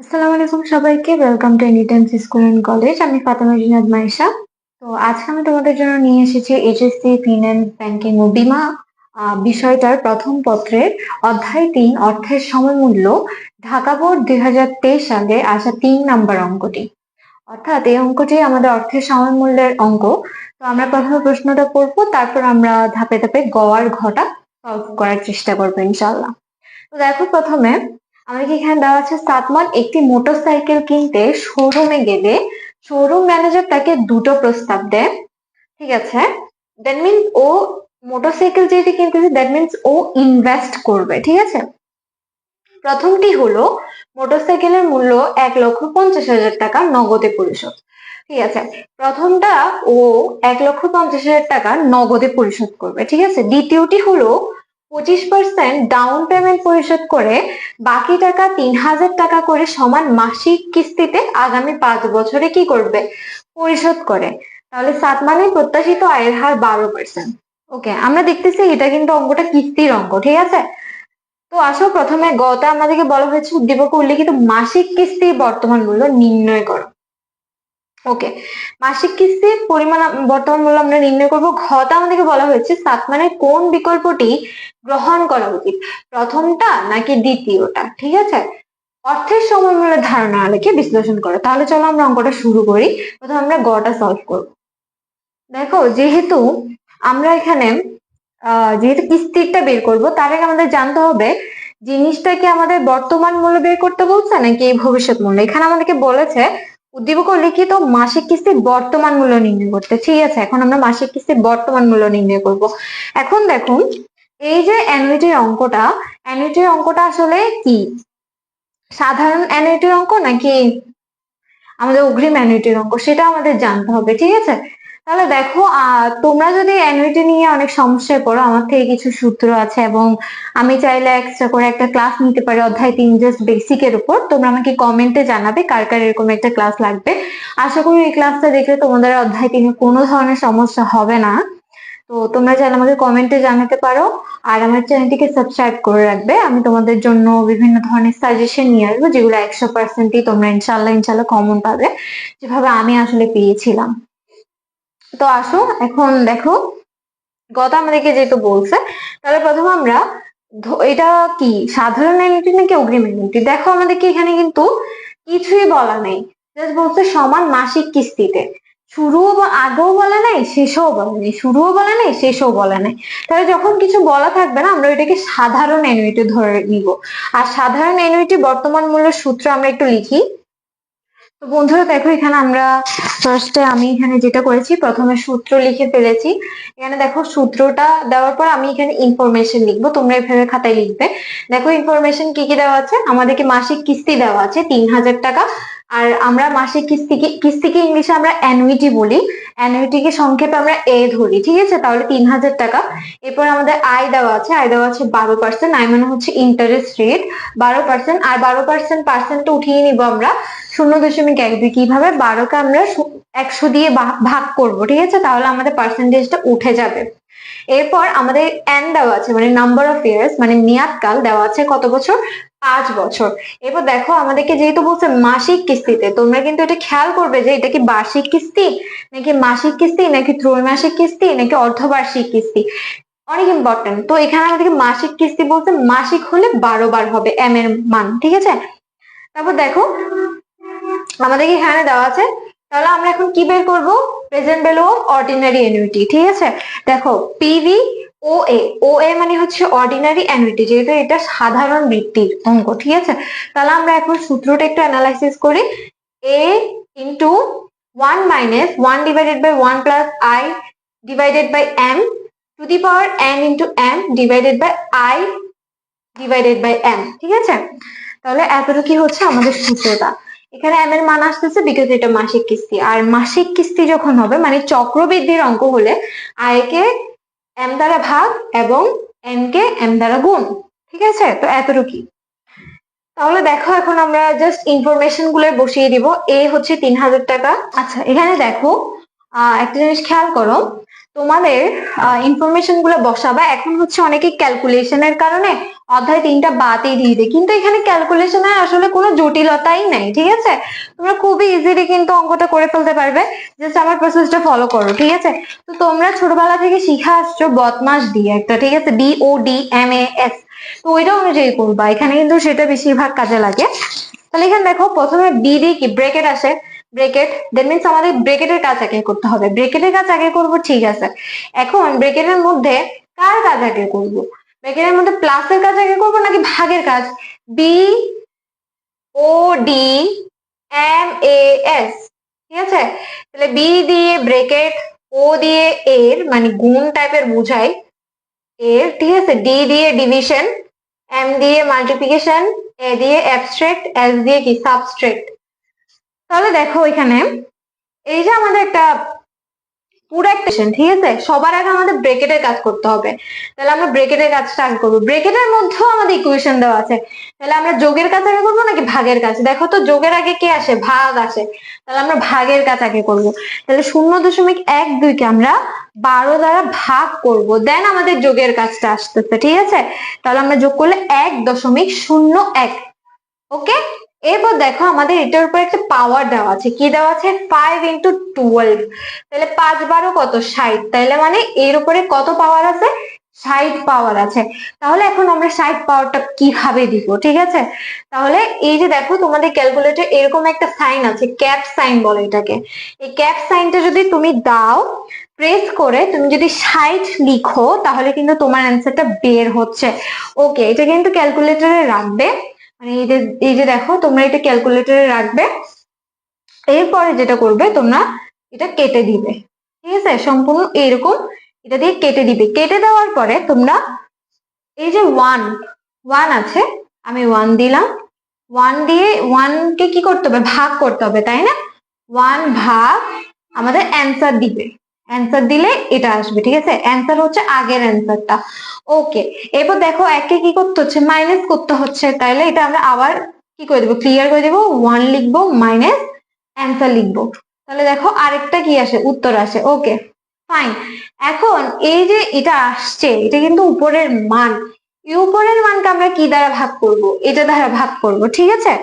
আসসালামু আলাইকুম সবাইকে। Welcome to Eniteens school and college আমি ফাতেমা জিনাদ মাইশা তো আজকে আমি তোমাদের জন্য নিয়ে এসেছি এইচএসসি ফিন্যান্স ব্যাংকিং ও বিমা বিষয়টার প্রথম পত্রের অধ্যায় তিন, অর্থের সময়মূল্য ঢাকা বোর্ড দুই হাজার তেইশ সালে আসা তিন নাম্বার অঙ্কটি। অর্থাৎ এই অঙ্কটি আমাদের অর্থের সময়মূল্যের অঙ্ক। তো আমরা প্রথমে প্রশ্নটা পড়ব তারপর আমরা ধাপে ধাপে গ আর ঘটা সলভ করার চেষ্টা করব ইনশাল্লাহ তো দেখো প্রথমে আমাদের এখানে দেওয়া আছে, সাতমান, একটি মোটরসাইকেল কিনতে শোরুমে গেলে শোরুম ম্যানেজার তাকে দুটো প্রস্তাব দেয়। ঠিক আছে? দ্যাট মিনস ও মোটরসাইকেল যেটি কিনতেছে দ্যাট মিনস ও ইনভেস্ট করবে, ঠিক আছে? প্রথমটি হলো, মোটরসাইকেলের মূল্য এক লক্ষ পঞ্চাশ হাজার টাকা নগদে পরিশোধ। ঠিক আছে? প্রথমটা ও এক লক্ষ পঞ্চাশ হাজার টাকা নগদে পরিশোধ করবে, ঠিক আছে? দ্বিতীয়টি হলো পঁচিশ পার্সেন্ট ডাউন পেমেন্ট পরিশোধ করে বাকি টাকা তিন হাজার টাকা করে সমান মাসিক কিস্তিতে আগামী পাঁচ বছরে কি করবে? পরিশোধ করে। তাহলে সাত মানে প্রত্যাশিত আয়ের হার বারো পার্সেন্ট ওকে, আমরা দেখতেছি এটা কিন্তু অঙ্কটা কিস্তির অঙ্ক, ঠিক আছে? তো আসো প্রথমে গতা আমাদেরকে বলা হয়েছে, উদ্দীপক উল্লেখিত মাসিক কিস্তির বর্তমান মূল্য নির্ণয় করো। ওকে মাসিক কিস্তির পরিমাণ বর্তমান মূল্য আমরা নির্ণয় করব। ঘটা আমাদেরকে বলা হয়েছে সাত মানে কোন বিকল্পটি গ্রহণ করা উচিত? প্রথমটা নাকি দ্বিতীয়টা? ঠিক আছে? অর্থের সময় মূল্যের ধারণা আলোকে বিশ্লেষণ করো। তাহলে চলো আমরা অঙ্কটা শুরু করি। প্রথমে আমরা গটা সলভ করব। দেখো, যেহেতু আমরা এখানে যেহেতু কিস্তিটা বের করব, তার আগে আমাদের জানতে হবে জিনিসটা কি আমাদের বর্তমান মূল্য বের করতে বলছে নাকি ভবিষ্যৎ মূল্য? এখানে আমাদেরকে বলেছে উদ্দীপক লিখিত মাসিক কিস্তি বর্তমান মূল্য নির্ণয় করতে। ঠিক আছে, এখন আমরা মাসিক কিস্তির বর্তমান মূল্য নির্ণয় করব। এখন দেখুন, এই যে অ্যানুইটির অঙ্কটা অ্যানুইটির অঙ্কটা আসলে কি? সাধারণ অ্যানুইটির অঙ্ক নাকি আমাদের অগ্রিম অ্যানুইটির অঙ্ক? সেটা আমাদের জানতে হবে, ঠিক আছে? তাহলে দেখো তোমরা যদি অ্যানুইটি নিয়ে অনেক সমস্যায় পড়ো, আমার থেকে কিছু সূত্র আছে এবং আমি চাইলে এক্সট্রা করে একটা ক্লাস নিতে পারি অধ্যায় তিন জাস্ট বেসিক এর উপর। তোমরা আমাকে কমেন্টে জানাবে কার কার এরকম একটা ক্লাস লাগবে। আশা করি এই ক্লাসটা দেখলে তোমাদের অধ্যায় তিনে কোনো ধরনের সমস্যা হবে না। তো তোমরা চাইলে আমাকে কমেন্টে জানাতে পারো আর আমার চ্যানেলটিকে সাবস্ক্রাইব করে রাখবে। আমি তোমাদের জন্য বিভিন্ন ধরনের সাজেশন নিয়ে আসব যেগুলো একশো পার্সেন্টই তোমরা ইনশাল্লাহ ইনশাল্লাহ কমন পাবে, যেভাবে আমি আসলে পেয়েছিলাম। তো আসো, এখন দেখো। গত আমাদেরকে যেহেতু বলছে, তাহলে প্রথমে আমরা এটা কি? সাধারণ এনআইটি নাকি অগ্রিম এনআইটি দেখো আমাদেরকে এখানে কিন্তু কিছুই বলা নেই। জাস্ট বলছে সমান মাসিক কিস্তিতে। শুরুও আগেও বলে নাই, শেষেও বলে নেই। শুরুও বলে নাই, শেষেও বলে নাই। তাহলে যখন কিছু বলা থাকবে না, আমরা এটাকে সাধারণ এনুইটি ধরে নিব। আর সাধারণ এনুইটি বর্তমান মূল্য সূত্র আমরা একটু লিখি। বন্ধুরা, দেখো এখানে আমরা ফার্স্টে আমি এখানে যেটা করেছি, প্রথমে সূত্র লিখে ফেলেছি। এখানে দেখো সূত্রটা দেওয়ার পর আমি এখানে ইনফরমেশন লিখব, তোমরা এভাবে খাতায় লিখবে। দেখো ইনফরমেশন কি কি দেওয়া আছে? আমাদেরকে মাসিক কিস্তি দেওয়া আছে, তিন হাজার টাকা। আর আমরা মাসিক কিস্তিকে কিস্তিকে ইংলিশে আমরা অ্যানুইটি বলি। অ্যানুইটিকে সংক্ষেপে আমরা এ ধরি, ঠিক আছে? তাহলে তিন হাজার টাকা। এরপর আমাদের আয় দেওয়া আছে, আয় দেওয়া আছে বারো পার্সেন্ট আয় মানে হচ্ছে ইন্টারেস্ট রেট বারো পার্সেন্ট আর বারো পার্সেন্ট পার্সেন্ট উঠিয়ে নিব আমরা। শূন্য দশমিক এক দুই, কীভাবে? বারোকে আমরা একশো দিয়ে ভাগ করব, ঠিক আছে? তাহলে আমাদের পার্সেন্টেজটা উঠে যাবে। এরপর আমাদের এন দেওয়া আছে মানে নাম্বার অফ ইয়ার্স মানে মেয়াদকাল দেওয়া আছে কত বছর? পাঁচ বছর। এরপর দেখো, আমাদেরকে যেহেতু বলছে মাসিক কিস্তিতে, তোমরা কিন্তু এটা খেয়াল করবে যে এটা কি বার্ষিক কিস্তি, নাকি মাসিক কিস্তি, নাকি ত্রৈমাসিক কিস্তি, নাকি অর্ধবার্ষিক কিস্তি? অনেক ইম্পর্টেন্ট তো এখানে আমাদেরকে মাসিক কিস্তি বলতে মাসিক হলে বারো বার হবে এম এর মান, ঠিক আছে? তারপর দেখো, আমাদেরকে এখানে দেওয়া আছে তাহলে আমরা এখন কি বের করব? Present value of ordinary annuity ঠিক আছে? দেখো পিভি ও এ ও এ মানে হচ্ছে অর্ডিনারি অ্যানুইটি যেহেতু এটা সাধারণ বৃত্তির অঙ্ক, ঠিক আছে? তাহলে আমরা এখন সূত্রটা একটু অ্যানালাইসিস করি। A into one minus one divided by one plus I divided by M to the power N into M divided by I divided by M ঠিক আছে? তাহলে এতটুকু হচ্ছে আমাদের সূত্রটা। এখানে এম এর মান আসতেছে বিকজ এটা মাসিক কিস্তি। আর মাসিক কিস্তি যখন হবে মানে চক্রবৃদ্ধির অঙ্ক হলে আয়কে এম দ্বারা ভাগ এবং এন কে এম দ্বারা গুণ। ঠিক আছে? তো এতটুকুই। তাহলে দেখো, এখন আমরা জাস্ট ইনফরমেশনগুলো বসিয়ে দিব। এ হচ্ছে তিন হাজার টাকা। আচ্ছা এখানে দেখো একটা জিনিস খেয়াল করো। তোমাদের ইনফরমেশনগুলো বসাবা এখন হচ্ছে অনেকে ক্যালকুলেশনের কারণে অধ্যায় তিনটা বাদই দিয়ে দেয়। কিন্তু এখানে ক্যালকুলেশনে আসলে কোনো জটিলতাই নাই, ঠিক আছে? তোমরা খুবই ইজিলি কিন্তু অঙ্কটা করে ফেলতে পারবে। জাস্ট আমার প্রসেসটা ফলো করো, ঠিক আছে? তো তোমরা ছোটবেলা থেকে শিখে আসছো বদমাস দিয়ে একটা, ঠিক আছে? B O D M A S তো ওইটা অনুযায়ী করবা। এখানে কিন্তু সেটা বেশিরভাগ কাজে লাগে। তাহলে এখানে দেখো, প্রথমে বি দিয়ে কি? ব্রেকেট আসে। ব্রেকেট দ্যাট মিনস আমাদের ব্রেকেটের কাজ আগে করতে হবে। ব্রেকেটের কাজ আগে করব, ঠিক আছে। এখন ব্রেকেটের মধ্যে কার কাজ আগে করব? ব্রেকেটের মধ্যে প্লাসের কাজ আগে করব নাকি ভাগের কাজ? B O D M A S ঠিক আছে? তাহলে বি দিয়ে ব্রেকেট ও দিয়ে এর মানে গুণ টাইপের বোঝায় এর। ঠিক আছে? ডি দিয়ে ডিভিশন এম দিয়ে মাল্টিপ্লিকেশন এ দিয়ে অ্যাবস্ট্রাক্ট এস দিয়ে কি সাবস্ট্রাক্ট তাহলে দেখো এখানে, এই যে আমাদের একটা পুরো একটা ঠিক আছে? সবার আগে আমাদের ব্রেকেটের কাজ করতে হবে। তাহলে আমরা ব্রেকেটের কাজটা আগে করব। ব্রেকেটের মধ্যেও আমাদের ইকুয়েশন দেওয়া আছে। তাহলে আমরা যোগের কাজ আগে করব নাকি ভাগের কাজ? দেখো তো যোগের আগে কে আসে? ভাগ আসে। তাহলে আমরা ভাগের কাজ আগে করব। তাহলে শূন্য দশমিক এক দুইকে আমরা বারো দ্বারা ভাগ করব। দেন আমাদের যোগের কাজটা আসতেছে, ঠিক আছে? তাহলে আমরা যোগ করলে এক দশমিক শূন্য এক। ওকে এরপর দেখো আমাদের এটার উপর একটা পাওয়ার দেওয়া আছে। কি দেওয়া আছে? ফাইভ ইন্টু টুয়েলভ তাহলে পাঁচ বারো কত? ষাট। তাহলে মানে এর উপরে কত পাওয়ার আছে? ষাট পাওয়ার আছে। তাহলে এখন আমরা ষাট পাওয়ারটা কীভাবে দিব, ঠিক আছে? তাহলে এই যে দেখো, তোমাদের ক্যালকুলেটর এরকম একটা সাইন আছে ক্যাপ সাইন বলে এটাকে। এই ক্যাপ সাইনটা যদি তুমি দাও প্রেস করে তুমি যদি ষাট লিখো, তাহলে কিন্তু তোমার অ্যান্সারটা বের হচ্ছে। ওকে এটা কিন্তু ক্যালকুলেটরে রাখবে। মানে এই যে এই যে দেখো, তোমরা এটা ক্যালকুলেটরে রাখবে। এরপরে যেটা করবে, তোমরা এটা কেটে দিবে। ঠিক আছে? সম্পূর্ণ এরকম এটা দিয়ে কেটে দিবে। কেটে দেওয়ার পরে তোমরা এই যে ওয়ান ওয়ান আছে, আমি ওয়ান দিলাম। ওয়ান দিয়ে ওয়ানকে কি করতে হবে? ভাগ করতে হবে, তাই না? ওয়ান ভাগ আমাদের অ্যান্সার দিবে। অ্যান্সার দিলে এটা আসবে, ঠিক আছে? অ্যান্সার হচ্ছে আগের অ্যান্সারটা ওকে এরপর দেখো একে কি করতে হচ্ছে? মাইনাস করতে হচ্ছে। তাইলে এটা আমরা আবার কি করে দেবো? ক্লিয়ার করে দেবো? ওয়ান লিখব মাইনাস অ্যান্সার লিখব। তাহলে দেখো আরেকটা কি আসে? উত্তর আসে। ওকে ফাইন এখন এই যে এটা আসছে, এটা কিন্তু উপরের মান। উপরের মানকে আমরা কি দ্বারা ভাগ করব? এটা দ্বারা ভাগ করব, ঠিক আছে?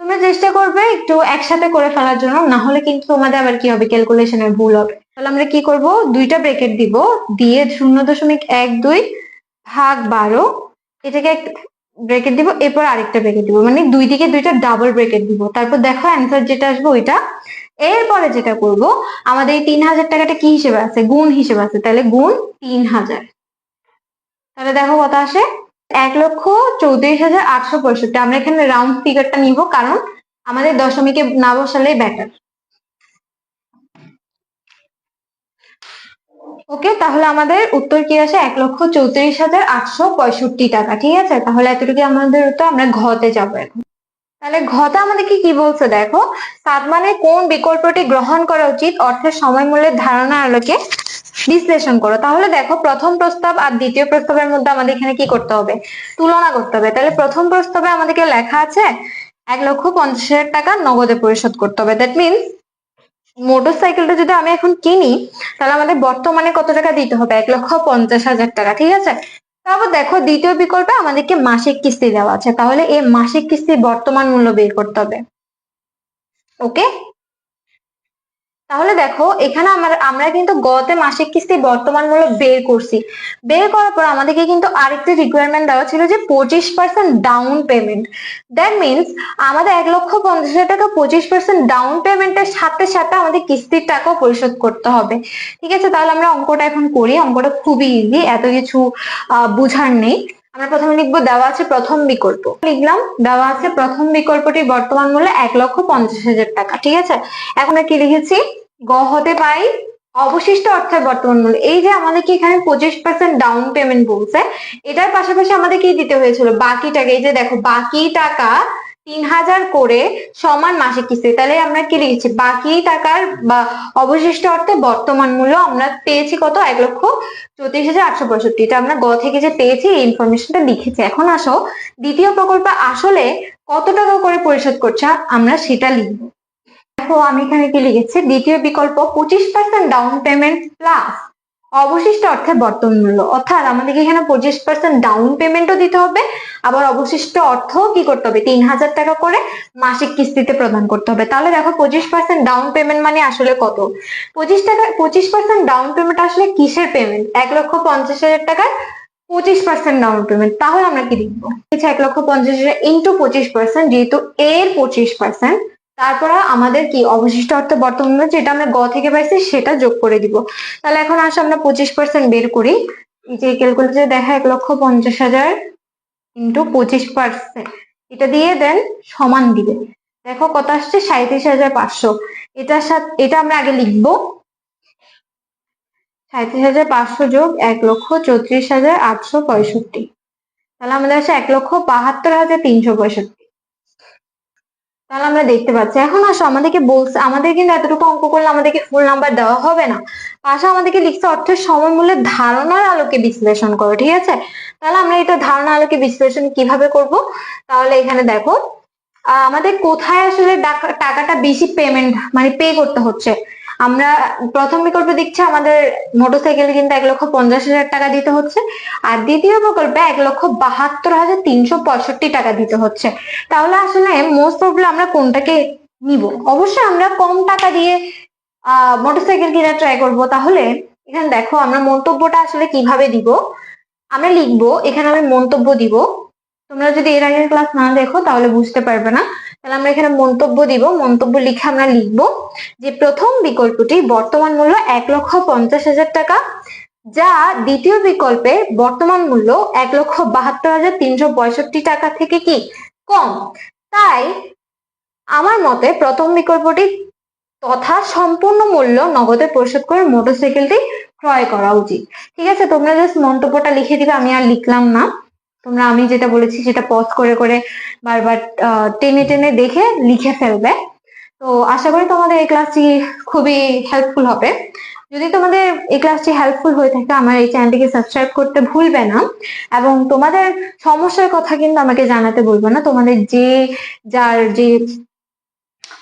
তোমরা চেষ্টা করবে একটু একসাথে করে ফেলার জন্য না হলে কিন্তু তোমাদের আবার কি হবে? ক্যালকুলেশনের ভুল হবে। তাহলে আমরা কি করব? দুইটা ব্রেকেট দিব। দিয়ে শূন্য দশমিক এক দুই ভাগ বারো, এটাকে ব্রেকেট দিব, এরপর আরেকটা ব্রেকেট দিব। মানে দুই দিকে দুইটা ডাবল ব্রেকেট দিব। তারপর দেখো অ্যান্সার যেটা আসবে ওইটা। এরপরে যেটা করব, আমাদের এই তিন হাজার টাকাটা কি হিসেবে আছে? গুণ হিসেবে আছে। তাহলে গুণ তিন হাজার। তাহলে দেখো কত আসে। এক লক্ষ চৌত্রিশ হাজার আটশো পঁয়ষট্টি। আমরা এখানে রাউন্ড ফিগারটা নিব, কারণ আমাদের দশমিকে না বসালে বেটার ওকে, তাহলে আমাদের উত্তর কি আসে? এক লক্ষ চৌত্রিশ হাজার আটশো পঁয়ষট্টি টাকা, ঠিক আছে? তাহলে এতটুকু আমাদের উত্তর, আমরা ঘতে যাব এখন। তাহলে ঘটা আমাদেরকে কি বলছে? দেখো সাত মানে কোন বিকল্পটি গ্রহণ করা উচিত? অর্থের সময় মূল্যের ধারণা আলোকে বিশ্লেষণ করো। তাহলে দেখো, প্রথম প্রস্তাব আর দ্বিতীয় প্রস্তাবের মধ্যে আমাদের এখানে কি করতে হবে? তুলনা করতে হবে। তাহলে প্রথম প্রস্তাবে আমাদেরকে লেখা আছে, এক লক্ষ পঞ্চাশ হাজার টাকা নগদে পরিশোধ করতে হবে। দ্যাট মিনস মোটর সাইকেলটা যদি আমি এখন কিনি, তাহলে আমাদের বর্তমানে কত টাকা দিতে হবে? এক লক্ষ পঞ্চাশ হাজার টাকা, ঠিক আছে? তারপর দেখো, দ্বিতীয় বিকল্পে আমাদেরকে মাসিক কিস্তি দেওয়া আছে। তাহলে এই মাসিক কিস্তির বর্তমান মূল্য বের করতে হবে। ওকে তাহলে দেখো, এখানে আমরা আমরা কিন্তু গতে মাসিক কিস্তি বর্তমান মূল্য বের করছি। বের করার পর আমাদেরকে কিন্তু আরেকটা রিকোয়ারমেন্ট দেওয়া ছিল যে পঁচিশ percent down payment that means আমাদের এক লক্ষ পঞ্চাশ হাজার টাকা পঁচিশ পার্সেন্ট ডাউন পেমেন্টের সাথে সাথে আমাদের কিস্তির টাকাও পরিশোধ করতে হবে। ঠিক আছে, তাহলে আমরা অঙ্কটা এখন করি। অঙ্কটা খুবই ইজি এত কিছু বুঝার নেই। আমরা প্রথমে লিখব, দেওয়া আছে প্রথম বিকল্প। লিখলাম, দেওয়া আছে প্রথম বিকল্পটি বর্তমান মূল্য এক লক্ষ পঞ্চাশ হাজার টাকা। ঠিক আছে? এখন আমরা কি লিখেছি? গ হতে পাই অবশিষ্ট অর্থের বর্তমান মূল্য। এই যে আমাদেরকে এখানে পঁচিশ পার্সেন্ট ডাউন পেমেন্ট বলছে, এটার পাশাপাশি আমাদের কি দিতে হয়েছিল? বাকি টাকা, এই যে দেখো, বাকি টাকা তিন হাজার করে সমান মাসিক কিস্তি। তাহলে আমরা কি লিখেছি? বাকি টাকার বা অবশিষ্ট অর্থে বর্তমান মূল্য আমরা পেয়েছি কত? এক লক্ষ চৌত্রিশ হাজার আটশো পঁয়ষট্টি। এটা আমরা গ থেকে যে পেয়েছি, এই ইনফরমেশনটা লিখেছি। এখন আসো, দ্বিতীয় প্রকল্প আসলে কত টাকা করে পরিশোধ করছে? আমরা সেটা লিখব। দেখো, আমি এখানে কি লিখেছি? দ্বিতীয় বিকল্প, পঁচিশ পার্সেন্ট ডাউন পেমেন্ট প্লাস অবশিষ্ট অর্থে বর্তমান মূল্য। অর্থাৎ আমাদেরকে এখানে পঁচিশ পার্সেন্ট ডাউন পেমেন্টও দিতে হবে, আবার অবশিষ্ট অর্থ কি করতে হবে? তিন হাজার টাকা করে মাসিক কিস্তিতে প্রদান করতে হবে। তাহলে দেখো, পঁচিশ পার্সেন্ট ডাউন পেমেন্ট মানে আসলে কত? পঁচিশ টাকা পঁচিশ পার্সেন্ট ডাউন পেমেন্ট আসলে কিসের পেমেন্ট এক লক্ষ পঞ্চাশ হাজার টাকার পঁচিশ পার্সেন্ট ডাউন পেমেন্ট তাহলে আমরা কি আচ্ছা এক লক্ষ পঞ্চাশ হাজার ইন্টু পঁচিশ পার্সেন্ট যেহেতু এর পঁচিশ পার্সেন্ট তারপরে আমাদের কি অবশিষ্ট অর্থ বর্তমান যেটা আমরা গ থেকে পাইছি সেটা যোগ করে দিব। তাহলে এখন আসলে আমরা পঁচিশ পার্সেন্ট বের করি। যে ক্যালকুলেটরে দেখা এক লক্ষ পঞ্চাশ হাজার ইন্টু পঁচিশ পার্সেন্ট এটা দিয়ে দেন সমান দিবে। দেখো কত আসছে? সাঁত্রিশ হাজার পাঁচশো। এটার সাথে, এটা আমরা আগে লিখব। সাঁত্রিশ হাজার পাঁচশো যোগ এক লক্ষ চৌত্রিশ হাজার আটশো পঁয়ষট্টি। তাহলে আমাদের আছে এক লক্ষ বাহাত্তর হাজার তিনশো পঁয়ষট্টি। তাহলে আমরা দেখতে পাচ্ছি। এখন আসো, আমাদেরকে বলছে, আমাদের কিন্তু এতটুকু অঙ্ক করলে আমাদেরকে ফুল নাম্বার দেওয়া হবে না। পাশে আমাদেরকে লিখছে অর্থের সময় মূল্যের ধারণার আলোকে বিশ্লেষণ করো, ঠিক আছে? তাহলে আমরা এটা ধারণা আলোকে বিশ্লেষণ কীভাবে করব? তাহলে এখানে দেখো আমাদের কোথায় আসলে টাকা- টাকাটা বেশি পেমেন্ট মানে পে করতে হচ্ছে? আমরা প্রথম বিকল্প দেখছি আমাদের মোটরসাইকেল কিন্তু এক লক্ষ পঞ্চাশ হাজার টাকা দিতে হচ্ছে। আর দ্বিতীয় বিকল্পে এক লক্ষ বাহাত্তর হাজার তিনশো পঁয়ষট্টি টাকা দিতে হচ্ছে। তাহলে আসলে মোস্ট প্রবলেম আমরা কোনটাকে নিব? অবশ্যই আমরা কম টাকা দিয়ে আহ মোটরসাইকেল কেনার ট্রাই করব। তাহলে এখানে দেখো আমরা মন্তব্যটা আসলে কীভাবে দিব? আমরা লিখব, এখানে আমি মন্তব্য দিব। তোমরা যদি এর আগের ক্লাস না দেখো তাহলে বুঝতে পারবে না। তাহলে আমরা এখানে মন্তব্য দিব। মন্তব্য লিখে আমরা লিখব যে, প্রথম বিকল্পটি বর্তমান মূল্য এক লক্ষ পঞ্চাশ হাজার টাকা, যা দ্বিতীয় বিকল্পে বর্তমান মূল্য এক লক্ষ বাহাত্তর হাজার তিনশো পঁয়ষট্টি টাকা থেকে কি কম? তাই আমার মতে প্রথম বিকল্পটি তথা সম্পূর্ণ মূল্য নগদে পরিশোধ করে মোটরসাইকেলটি ক্রয় করা উচিত। ঠিক আছে, তোমরা জাস্ট মন্তব্যটা লিখে দিবে, আমি আর লিখলাম না। তোমরা আমি যেটা বলেছি সেটা পজ করে করে বারবার টেনে টেনে দেখে লিখে ফেলবে। তো আশা করি তোমাদের এই ক্লাসটি খুবই হেল্পফুল হবে। যদি তোমাদের এই ক্লাসটি হেল্পফুল হয়ে থাকে, আমার এই চ্যানেলটিকে সাবস্ক্রাইব করতে ভুলবে না এবং তোমাদের সমস্যার কথা কিন্তু আমাকে জানাতে বলবে না। তোমাদের যে, যার যে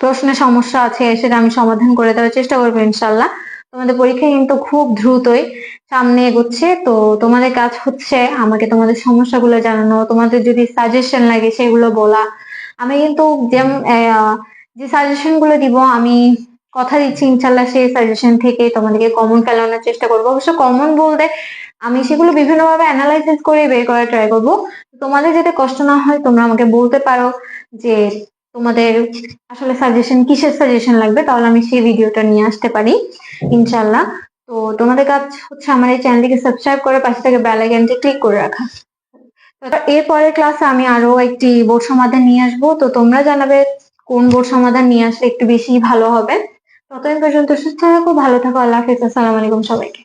প্রশ্নের সমস্যা আছে সেটা আমি সমাধান করে দেওয়ার চেষ্টা করব ইনশাল্লাহ। তোমাদের পরীক্ষা কিন্তু খুব দ্রুতই সামনে এগোচ্ছে। তো তোমাদের কাজ হচ্ছে আমাকে তোমাদের সমস্যাগুলো জানানো, তোমাদের যদি সাজেশন লাগে সেগুলো বলা। আমি কিন্তু যেমন যে সাজেশনগুলো দিব, আমি কথা দিচ্ছি ইনশাল্লাহ সেই সাজেশন থেকে তোমাদেরকে কমন ফেলানোর চেষ্টা করব। অবশ্য কমন বলতে আমি সেগুলো বিভিন্নভাবে অ্যানালাইসিস করে বের করার ট্রাই করব। তোমাদের যাতে কষ্ট না হয়, তোমরা আমাকে বলতে পারো যে তোমাদের আসলে সাজেশন কিসের সাজেশন লাগবে তাহলে আমি সেই ভিডিওটা নিয়ে আসতে পারি ইনশাল্লাহ তো তোমাদের কাজ হচ্ছে আমার এই চ্যানেলটিকে সাবস্ক্রাইব করে পাশে থেকে বেল আইকনটি ক্লিক করে রাখা। এর পরের ক্লাসে আমি আরও একটি বোর্ড সমাধান নিয়ে আসব। তো তোমরা জানাবে কোন বোর্ড সমাধান নিয়ে আসলে একটু বেশি ভালো হবে। ততদিন পর্যন্ত সুস্থ থাকো, ভালো থাকো, আল্লাহ হাফিজ, আসসালামু আলাইকুম সবাইকে।